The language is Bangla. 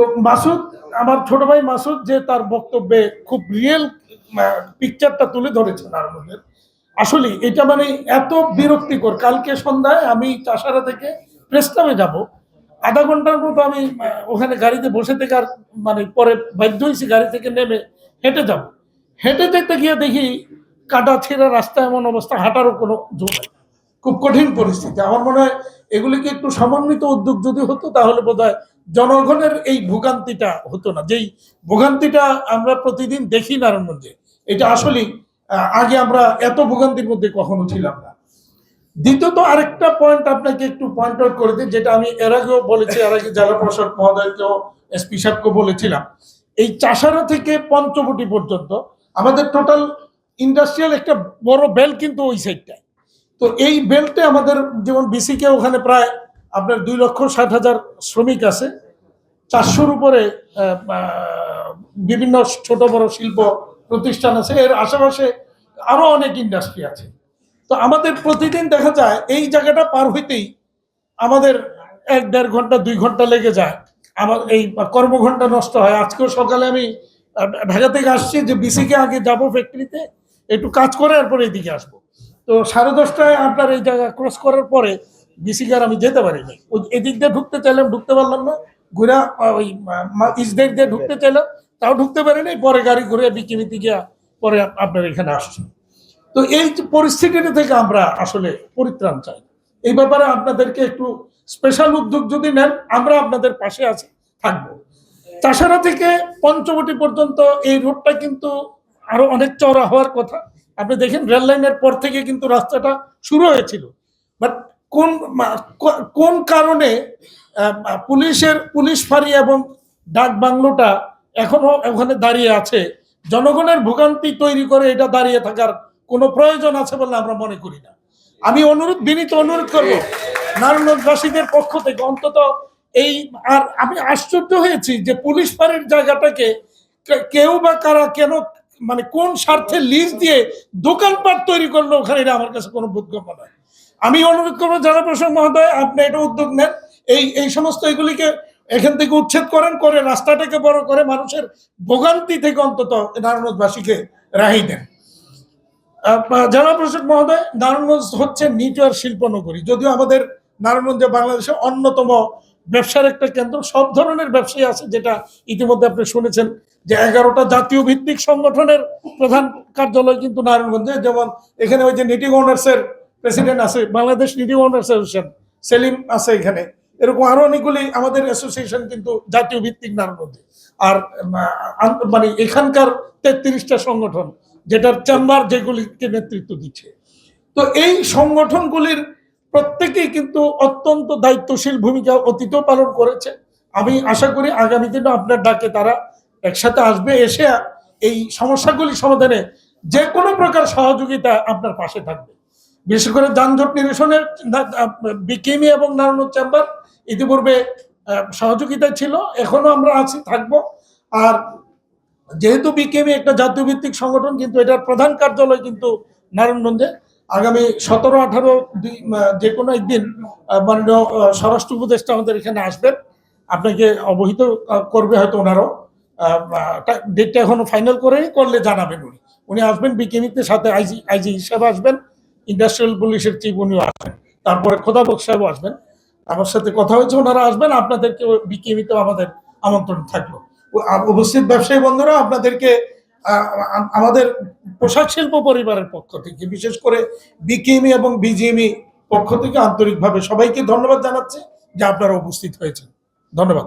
তো মাসুদ, আমার ছোট ভাই মাসুদ যে তার বক্তব্যে খুব রিয়েল পিকচারটা তুলে ধরেছেন নারায়ণগঞ্জের আসলে এটা মানে এত বিরক্তিকর। কালকে সন্ধ্যায় আমি চাষারা থেকে প্রেস ক্লাবে যাব। আধা ঘণ্টার মতো আমি ওখানে গাড়িতে বসে থেকে আর মানে পরে বাধ্য হয়েছি গাড়ি থেকে নেমে হেঁটে যাব। হেঁটে যেতে গিয়ে দেখি কাটা ছেঁড়া রাস্তা এমন অবস্থা, হাঁটারও কোনো জো নেই। খুব কঠিন পরিস্থিতি। আমার মনে হয় এগুলিকে একটু সমন্বিত উদ্যোগ যদি হতো, তাহলে বোধ জনগণের এই ভোগান্তিটা হতো না। যেই ভোগান্তিটা আমরা প্রতিদিন দেখি নারায়ণগঞ্জে, এটা আসলে আগে আমরা এত ভোগান্তির মধ্যে কখনো ছিলাম না। দ্বিতীয়ত আরেকটা পয়েন্ট আপনাকে একটু পয়েন্ট আউট করে দিই, যেটা আমি এর আগেও বলেছি, এর আগে জেলা প্রশাসক মহোদয়কেও, এসপি সাহেবকে বলেছিলাম। এই চাষারা থেকে পঞ্চবটি পর্যন্ত, আমাদের টোটাল ইন্ডাস্ট্রিয়াল একটা বড় বেল কিন্তু ওই সাইডটায় তো এই বেল্টে আমাদের, যেমন বিসিকে ওখানে প্রায় আপনার দুই লক্ষ ষাট হাজার শ্রমিক আছে। চারশোর উপরে বিভিন্ন ছোট বড় শিল্প প্রতিষ্ঠান আছে। এর আশেপাশে আরও অনেক ইন্ডাস্ট্রি আছে। তো আমাদের প্রতিদিন দেখা যায়, এই জায়গাটা পার হইতেই আমাদের এক দেড় ঘণ্টা, দুই ঘণ্টা লেগে যায়। আমার এই কর্মঘন্টা নষ্ট হয়। আজকেও সকালে আমি ঢাকা থেকে আসছি যে বিসিকে আগে যাব ফ্যাক্টরিতে একটু কাজ করে এরপরে এদিকে আসব। তো সাড়ে দশটায় আপনার এই জায়গা ক্রস করার পরে বিসিকে আর আমি যেতে পারিনি ওই এদিক দিয়ে ঢুকতে চাইলাম, ঢুকতে পারলাম না। ঘুরা ওই ইসডেক দিয়ে ঢুকতে চাইলাম। তাও ঢুকতে পারিনি পরে গাড়ি ঘুরে বিকিমিতে গিয়া পরে আপ- আপনার এখানে আসছি। তো এই পরিস্থিতিটা থেকে আমরা আসলে পরিত্রাণ চাই। এই ব্যাপারে আপনাদেরকে একটু স্পেশাল উদ্যোগ যদি নেন, আমরা আপনাদের পাশে আছি, থাকব। তাছাড়া থেকে পঞ্চবটি পর্যন্ত এই রোডটা কিন্তু আরও অনেক চওড়া হওয়ার কথা। আপনি দেখেন রেল লাইনের পর থেকে কিন্তু রাস্তাটা শুরু হয়েছিল। বাট কোন কোন কারণে পুলিশের, পুলিশ ফাঁড়ি এবং ডাক বাংলোটা এখনও ওখানে দাঁড়িয়ে আছে? জনগণের ভোগান্তি তৈরি করে এটা দাঁড়িয়ে থাকার কোনো প্রয়োজন আছে বলে আমরা মনে করি না। আমি অনুরোধ, বিনীত অনুরোধ করব, নারায়ণগঞ্জবাসীদের পক্ষ থেকে অন্তত এই, আর আমি আশ্চর্য হয়েছি যে পুলিশ ফাঁড়ির জায়গাটাকে কেউ বা কারা কেন মানে কোন স্বার্থে লিজ দিয়ে দোকানপাট তৈরি করল ওখানে এটা আমার কাছে কোনো বোধগম্য নয়। আমি অনুরোধ করব জেলা প্রশাসক মহোদয় আপনি এটা উদ্যোগ নেন। এই এই সমস্ত এগুলিকে এখান থেকে উচ্ছেদ করেন করে রাস্তাটাকে বড় করে মানুষের ভোগান্তি থেকে অন্তত নারায়ণগঞ্জবাসীকে রাহি দেন। আহ, জেলা প্রশাসক মহোদয় নারায়ণগঞ্জ হচ্ছে নিটোয়ার শিল্প নগরী যদিও আমাদের নারায়ণগঞ্জে বাংলাদেশের অন্যতম ব্যবসার একটা কেন্দ্র সব ধরনের ব্যবসায়ী আছে যেটা ইতিমধ্যে আপনি শুনেছেন। যে এগারোটা জাতীয় ভিত্তিক সংগঠনের প্রধান কার্যালয় কিন্তু নারায়ণগঞ্জে, যেমন এখানে ওই যে নিটিং ওনার্সের প্রেসিডেন্ট আছে, Bangladesh knitting owners association Selim আছে এখানে। এরকম আরও অনেকগুলি আমাদের অ্যাসোসিয়েশন কিন্তু জাতীয় ভিত্তিক নারায়ণগঞ্জে। আর মানে এখানকার তেত্রিশটা সংগঠন, যেটার চেম্বার যেগুলিকে নেতৃত্ব দিচ্ছে। তো এই সংগঠনগুলির প্রত্যেকেই কিন্তু অত্যন্ত দায়িত্বশীল ভূমিকা অতীতেও পালন করেছে। আমি আশা করি আগামী দিনে আপনার ডাকে তারা একসাথে আসবে, এসে এই সমস্যাগুলি সমাধানে যে কোনো প্রকার সহযোগিতা আপনার পাশে থাকবে। বিশেষ করে যানজট নিরসনের বিকেমি এবং নারায়ণ চেম্বার ইতিপূর্বে সহযোগিতা ছিল, এখনও আমরা আছি, থাকব। আর যেহেতু বিকেমি একটা জাতীয় ভিত্তিক সংগঠন, কিন্তু এটার প্রধান কার্যালয় কিন্তু নারায়ণগঞ্জে। আগামী সতেরো, আঠারো যে কোনো একদিন মাননীয় স্বরাষ্ট্র উপদেষ্টা আমাদের এখানে আসবেন। আপনাকে অবহিত করবে হয়তো ওনারও। ডেটটা এখনও ফাইনাল করে করলে জানাবেন উনি। উনি আসবেন বিকেমিতে সাথে আইজি আইজি হিসাবে আসবেন ইন্ডাস্ট্রিয়াল পুলিশের চিফ উনিও আসবেন। তারপরে খোদাবক সাহেবও আসবেন। আমার সাথে কথা হয়েছে, ওনারা আসবেন, আপনাদেরকে বিকেমিতেও আমাদের আমন্ত্রণ থাকল। উপস্থিত ব্যবসায়ী বন্ধুরা, আপনাদেরকে আমাদের পোশাক শিল্প পরিবারের পক্ষ থেকে, বিশেষ করে বিকেএমই এবং বিজিএমই পক্ষ থেকে আন্তরিকভাবে সবাইকে ধন্যবাদ জানাচ্ছি যে আপনারা উপস্থিত হয়েছেন। ধন্যবাদ।